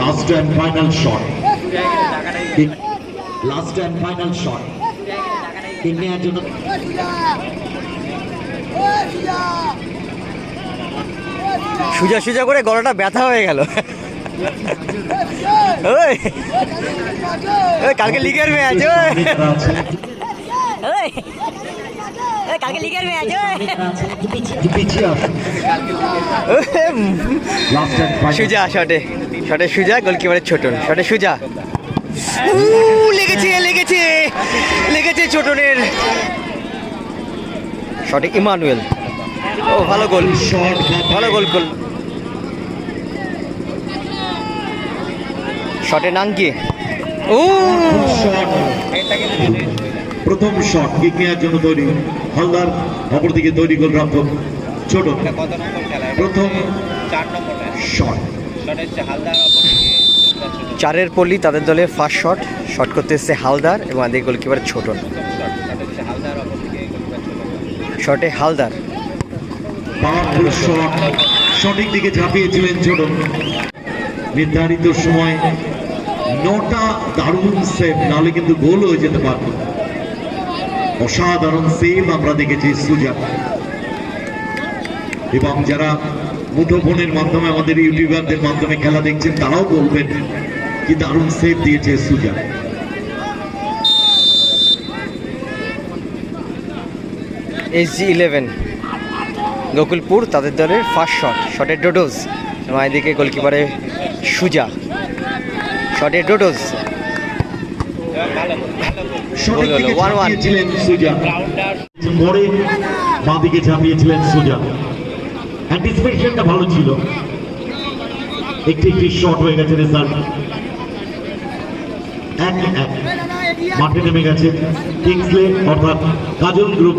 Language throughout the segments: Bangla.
Last and final shot last and final shot kick নেওয়ার জন্য সুজা সুজা করে গলাটা ব্যথা হয়ে গেল। ওই। কালকে লিগের ম্যাচ ওই। কালকে লিগের ম্যাচ ওই। সুজা শটে শটে সুজা গোলকিপারের ছোটন। শটে সুজা। উ, লেগেছে লেগেছে লেগেছে ছোটনের। শটে ইমানুয়েল। ও ভালো গোল। শট ভালো গোল গোল। শটে নাঙ্কি ও প্রথম শট কিক নেওয়ার জন্য তৈরি হালদার অপরদিকে তৈরি গোল রক্ষক ছোট? প্রথম চার নম্বর শট। চারের পল্লী তাদের দলে ফার্স্ট শট শট করতে এসছে হালদার এবং আমাদের গোলকিপার ছোট শটে হালদার। সঠিক দিকে ঝাঁপিয়েছিলেন ছোট নির্ধারিত সময় নটা দারুণ সেভ নাহলে কিন্তু গোল হয়ে যেতে পারত। অসাধারণ সেভ আমরা দেখেছি সুজা। এবং যারা মুঠোফোনের মাধ্যমে আমাদের ইউটিউবারদের মাধ্যমে খেলা দেখছেন তারাও বলবেন কি দারুণ সেভ দিয়েছে Suja. S G eleven Gokulpur তাদের দলের ফার্স্ট শট শটের ডোডোজ এবং এদিকে গোলকিপারে সুজা। শটের ডোডোজ ভালো গোল ভালো গোল সঠিক গোল হলো, দিকে 1-1 ঝাঁপিয়েছিলেন সুজা। বাঁদিকে ঝাঁপিয়েছিলেন সুজা। অ্যান্টিসিপেশনটা ভালো ছিল। একটি একটি শট হয়ে গেছে রেজাল্ট এক এক। মাঠে নেমে গেছে কিংসলে অর্থাৎ কাজল গ্রুপ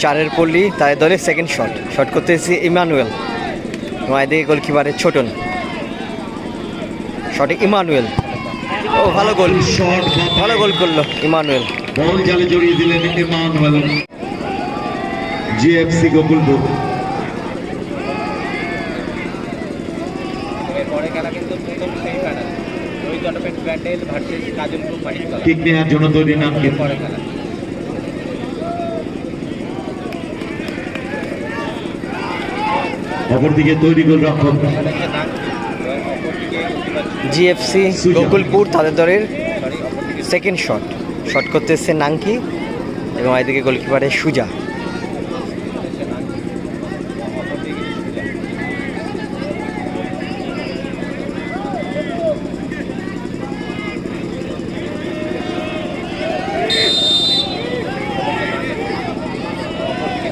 চারের পল্লী তাদের দলের সেকেন্ড শট শট করতে এসেছে ইমানুয়েল। এবং এদিকে গোলকিপারের ছোটন। সঠিক ইমানুয়েল। ও ভালো গোল। ভালো গোল করল ইমানুয়েল। বল জালে জড়িয়ে দিলেন ইমানুয়েল। জিএফসি গোকুলপুর। কিক নেওয়ার জন্য তৈরি নামকে। এর পরে খেলা অপরদিকে তৈরি গোল রক্ষক জিএফসি গোকুলপুর তাদের দলের সেকেন্ড শট শট করতে এসছে নাঙ্কি এবং এদিকে গোলকিপারে সুজা।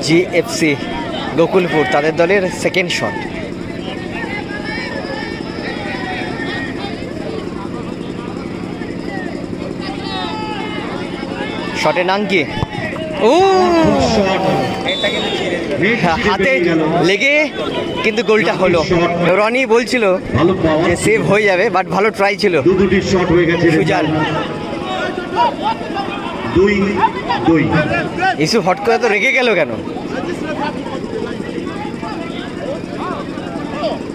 জিএফসি গোকুলপুর তাদের দলের সেকেন্ড শট শটে নাঙ্কি ও শট এটা কিন্তু ছেড়ে দিল নেট ছিঁড়ে হাতে লেগে কিন্তু গোলটা হলো। রনি বলছিল যে সেভ হয়ে যাবে বাট ভালো ট্রাই ছিল। দুটি শট হয়ে গেছে। দুই দুই। ইসু হট করে তো রেগে গেল কেন এদিকে কিন্তু ছোটলা এবং গৌরব দিয়ে বলছে কিন্তু একটা রেফারি লাইনে লাগাবে সাইড লাইনে একটা প্রতিবারে আগে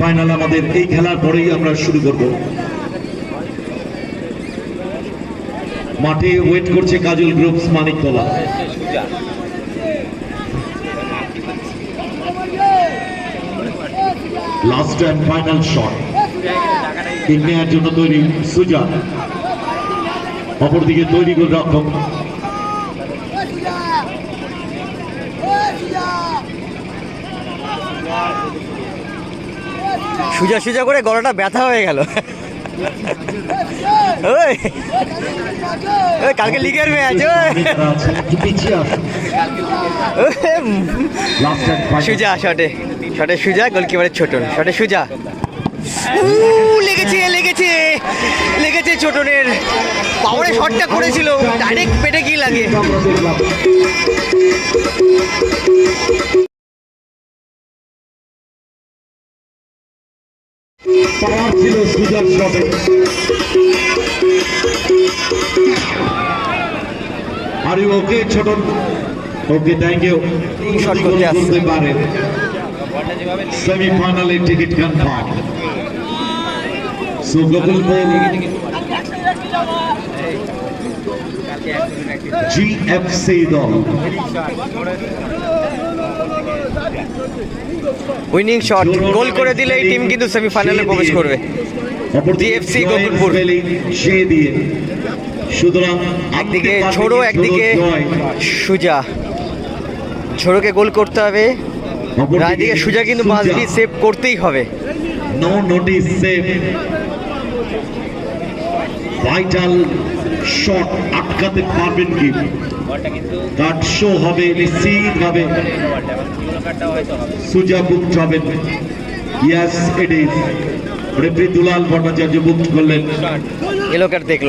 ফাইনাল আমাদের এই খেলার পরেই আমরা শুরু করব। মাঠে ওয়েট করছে Kajal groups Maniktala. Last and final shot kick নেওয়ার জন্য তৈরি সুজা। অপরদিকে তৈরি গোল রক্ষক সুজা সুজা করে গলাটা ব্যথা হয়ে গেল। ওই। ওই, কালকে লিগের ম্যাচ ওই। সুজা, শটে। শটে সুজা গোলকিপারের ছোটন। শটে সুজা। লেগেছে লেগেছে। লেগেছে ছোটনের। পাওয়ারে শটটা করেছিল। ডাইরেক্ট পেটে কি লাগে? পাওয়ার ছিল সুজার শটে আর ওকে ছোট ওকে থ্যাংক ইউ Shot করতে আসছে। করতে পারে। সেমিফাইনালে ticket confirm so Gokulpur GFC দল। উইনিং শট গোল করে দিলে এই টিম কিন্তু সেমিফাইনালে প্রবেশ করবে। GFC গোকুলপুর। একদিকে ছোড়ো একদিকে সুজা। ছোড়োকে গোল করতে হবে। রায়দিকে সুজা কিন্তু। মাসবি সেভ করতেই হবে। No notice save vital shot আটকাতে পারবেন কি? কাট শো হবে হয়তো হবে সুজা বুকড হবেন yes it is referee Dulal Bhattacharya booked করলেন। এলো কার দেখল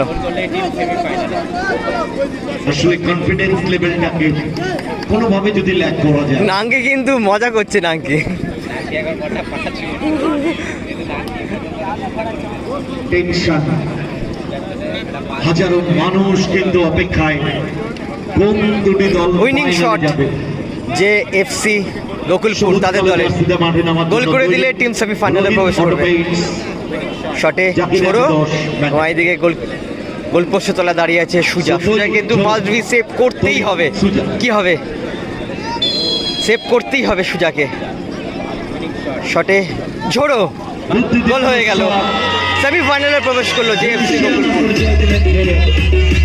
আসলে কনফিডেন্স লেভেলটাকে কোনোভাবে যদি ল্যাক করা যায়। নাঙ্কে কিন্তু মজা করছে পাঠাচ্ছি টেনশন হাজারো মানুষ কিন্তু অপেক্ষায় কোন দুটি দল উইনিং শট যে এফসি গোকুলপুর তাদের নামার গোল করে দিলে টিম সেমিফাইনালে প্রবেশ করবে। শটে ছোড়ো এইদিকে গোল গোল পোস্টে তলা দাঁড়িয়ে আছে সুজা। সুজা, কিন্তু। মাস্ট বি সেভ করতেই হবে। কি হবে? সেভ করতেই হবে সুজাকে। শটে ঝোড়ো। গোল হয়ে গেল। সেমিফাইনালে প্রবেশ করল জেএফসি গোকুলপুর